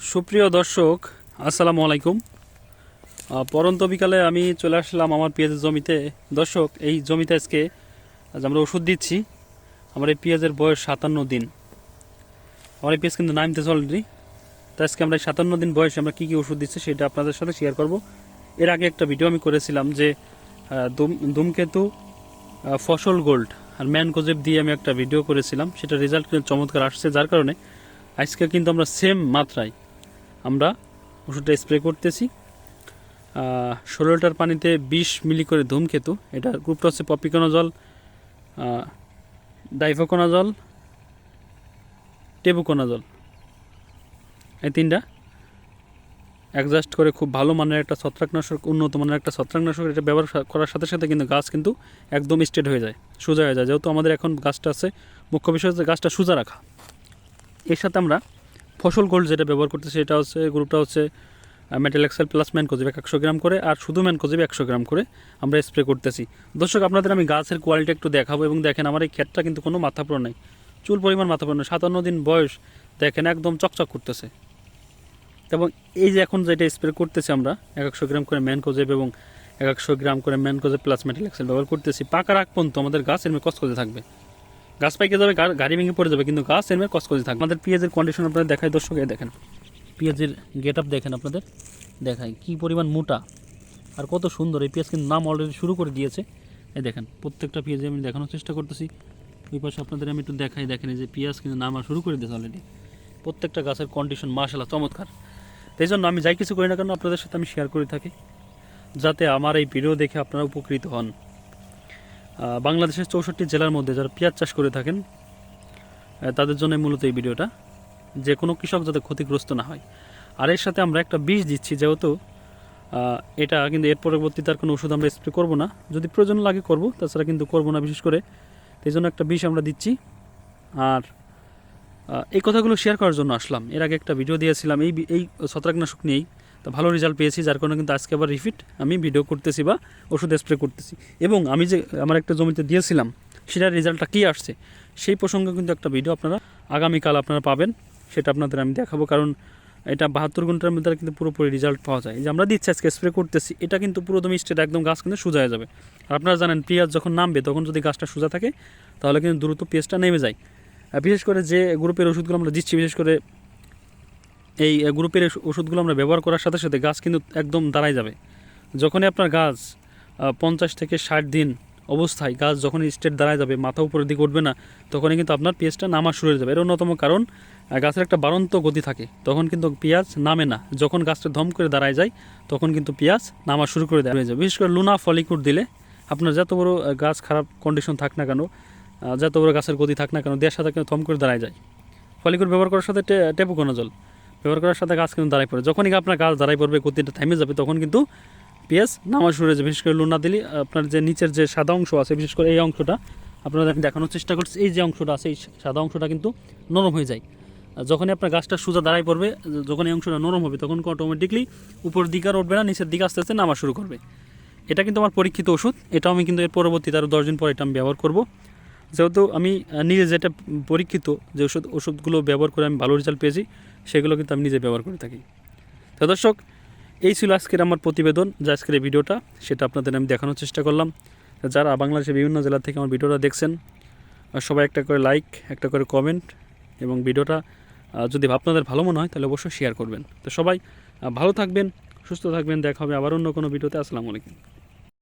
সুপ্রিয় দর্শক, আসসালামু আলাইকুম। পরন্ত বিকালে আমি চলে আসলাম আমার পেঁয়াজের জমিতে। দর্শক, এই জমিতে আজকে আজ আমরা ওষুধ দিচ্ছি। আমার এই পেঁয়াজের বয়স সাতান্ন দিন। আমার এই পেঁয়াজ কিন্তু নামতেছে অলরেডি তো আজকে আমরা এই সাতান্ন দিন বয়সে আমরা কী কী ওষুধ দিচ্ছি সেটা আপনাদের সাথে শেয়ার করব। এর আগে একটা ভিডিও আমি করেছিলাম যে ধূম- ধূমকেতু ফসল গোল্ড আর ম্যান কোজেব দিয়ে আমি একটা ভিডিও করেছিলাম। সেটা রেজাল্ট কিন্তু চমৎকার আসছে, যার কারণে আজকে কিন্তু আমরা সেম মাত্রায় আমরা ওষুধটা স্প্রে করতেছি। ষোলো লিটার পানিতে বিশ মিলি করে ধূমকেতু, এটা গ্রুপটা হচ্ছে পপিকোনা জল ডাইফোকোনা জল টেবুকোনা জল এই তিনটা অ্যাডজাস্ট করে খুব ভালো মানের একটা ছত্রাকনাশক, উন্নত মানের একটা ছত্রাকনাশক এটা ব্যবহার করার সাথে সাথে কিন্তু গাছ কিন্তু একদম স্ট্রেট হয়ে যায়, সোজা হয়ে যায়। যেহেতু আমাদের এখন গাছটা আছে, মুখ্য বিষয় হচ্ছে গাছটা সোজা রাখা। এর সাথে আমরা ফসল গোল্ড যেটা ব্যবহার করতেছি এটা হচ্ছে গ্রুপটা হচ্ছে metalaxyl plus mancozeb একশো গ্রাম করে আর শুধু ম্যান কোজিব একশো গ্রাম করে আমরা স্প্রে করতেছি। দর্শক, আপনাদের আমি গাছের কোয়ালিটি একটু দেখাবো এবং দেখেন আমার এই ক্ষেতটা কিন্তু কোনো মাথাপুরো নেই। চুল পরিমাণ মাথাপুরো নেই, সাতান্ন দিন বয়স, দেখেন একদম চকচক করতেছে। এবং এই যে এখন যেটা স্প্রে করতেছি আমরা, এক একশো গ্রাম করে ম্যান কোজেব এবং এক একশো গ্রাম করে mancozeb plus metalaxyl ব্যবহার করতেছি, পাকার আগ পর্যন্ত আমাদের গাছ এমনি কসকসে থাকবে। গাছ পাইকে যাবে গাড়ি ভেঙে পড়ে যাবে, কিন্তু গাছ এমনি কসকসে থাকবে। আমাদের পেঁয়াজের কন্ডিশন আপনাদের দেখায় দর্শক দেখেন। পেঁয়াজের গেট আপ দেখেন আপনাদের। দেখায় কি পরিমাণ মোটা আর কত সুন্দর। এই পেঁয়াজ কিন্তু নাম অলরেডি শুরু করে দিয়েছে। এই দেখেন, প্রত্যেকটা পেঁয়াজে আমি দেখানোর চেষ্টা করতেছি। ওই পাশে আপনাদের আমি একটু দেখাই, দেখেন যে পেঁয়াজ কিন্তু নামা শুরু করে দিয়েছে অলরেডি প্রত্যেকটা গাছের কন্ডিশন মাশাল্লাহ চমৎকার। এই জন্য আমি যাই কিছু করি না কেন, আপনাদের সাথে আমি শেয়ার করে থাকি। যাতে আমার এই ভিডিও দেখে আপনারা উপকৃত হন। বাংলাদেশের চৌষট্টি জেলার মধ্যে যারা পেঁয়াজ চাষ করে থাকেন তাদের জন্য মূলত এই ভিডিওটা, যে কোনো কৃষক যাতে ক্ষতিগ্রস্ত না হয়। আর এর সাথে আমরা একটা বিষ দিচ্ছি, যেহেতু এটা কিন্তু এর পরবর্তীতে আর কোনো ওষুধ আমরা স্প্রে করব না। যদি প্রয়োজন লাগে করব, তাছাড়া কিন্তু করব না বিশেষ করে। এই জন্য একটা বিষ আমরা দিচ্ছি। আর এই কথাগুলো শেয়ার করার জন্য আসলাম। এর আগে একটা ভিডিও দিয়েছিলাম, এই এই ছত্রাকনাশক নিয়েই। তো ভালো রেজাল্ট পেয়েছি, যার কারণে কিন্তু আজকে আবার রিপিট আমি ভিডিও করতেছি বা ওষুধ স্প্রে করতেছি। এবং আমি যে আমার একটা জমিতে দিয়েছিলাম, সেটার রেজাল্টটা কী আসছে, সেই প্রসঙ্গে কিন্তু একটা ভিডিও আপনারা আগামীকাল আপনারা পাবেন, সেটা আপনাদের আমি দেখাবো। কারণ এটা বাহাত্তর ঘণ্টার মধ্যে কিন্তু পুরোপুরি রেজাল্ট পাওয়া যায়। যে আমরা দিচ্ছি, আজকে স্প্রে করতেছি, এটা কিন্তু পুরো দমে স্টেট একদম গাছ কিন্তু সোজা হয়ে যাবে। আর আপনারা জানেন, পেঁয়াজ যখন নামবে, তখন যদি গাছটা সোজা থাকে, তাহলে কিন্তু দ্রুত পেঁয়াজটা নেমে যায়। বিশেষ করে যে গ্রুপের ওষুধগুলো আমরা দিচ্ছি, বিশেষ করে এই গ্রুপের ওষুধগুলো আমরা ব্যবহার করার সাথে সাথে গাছ কিন্তু একদম দাঁড়ায় যাবে। যখনই আপনার গাছ পঞ্চাশ থেকে ষাট দিন অবস্থায় গাছ যখন স্টেট দাঁড়ায় যাবে, মাথা উপরের দিকে উঠবে না, তখনই কিন্তু আপনার পেঁয়াজটা নামা শুরু হয়ে যাবে। এর অন্যতম কারণ গাছের একটা বাড়ন্ত গতি থাকে। তখন কিন্তু পেঁয়াজ নামে না। যখন গাছটা ধম করে দাঁড়ায় যায়, তখন কিন্তু পেঁয়াজ নামা শুরু করে দেওয়া যাবে। বিশেষ করে লুনা ফলিকুড দিলে আপনার যত বড় গাছ খারাপ কন্ডিশন থাক না কেন যত বড় গাছের গতি থাক না কেন দেড় সাথে কিন্তু থম করে দাঁড়ায় যায়। ফলিকুড ব্যবহার করার সাথে টেপুকোনা জল ব্যবহার করার সাথে গাছ কিন্তু দাঁড়ায় পড়ে। যখনই আপনার গাছ দাঁড়ায় পড়বে, গতিটা থেমে যাবে, তখন কিন্তু পেঁয়াজ নামা শুরু হয়ে যাবে। বিশেষ করে লুনা দিলে আপনার যে নিচের যে সাদা অংশ আছে, বিশেষ করে এই অংশটা আপনারা দেখেন- দেখানোর চেষ্টা করছি, এই যে অংশটা আছে, এই সাদা অংশটা কিন্তু নরম হয়ে যায়। যখনই আপনার গাছটা সোজা দাঁড়ায় পড়বে, যখন এই অংশটা নরম হবে, তখন অটোমেটিকলি উপর দিকে আর উঠবে না, নিচের দিকে আস্তে আস্তে নামা শুরু করবে। এটা কিন্তু আমার পরীক্ষিত ওষুধ, এটাও আমি কিন্তু এর পরবর্তীতে আরও দশ দিন পর এটা আমি ব্যবহার করব। যেহেতু আমি নিজে যেটা পরীক্ষিত যে ওষুধ, ওষুধগুলো ব্যবহার করে আমি ভালো রেজাল্ট পেয়েছি, সেগুলো কিন্তু আমি নিজে ব্যবহার করে থাকি। তো দর্শক, এই ছিল আজকের আমার প্রতিবেদন, যা আজকের এই ভিডিওটা, সেটা আপনাদের আমি দেখানোর চেষ্টা করলাম। যারা বাংলাদেশের বিভিন্ন জেলা থেকে আমার ভিডিওটা দেখছেন সবাই একটা করে লাইক একটা করে কমেন্ট এবং ভিডিওটা যদি আপনাদের ভালো মনে হয়, তাহলে অবশ্যই শেয়ার করবেন। তো সবাই ভালো থাকবেন, সুস্থ থাকবেন, দেখা হবে আবার অন্য কোনো ভিডিওতে। আসসালামু আলাইকুম।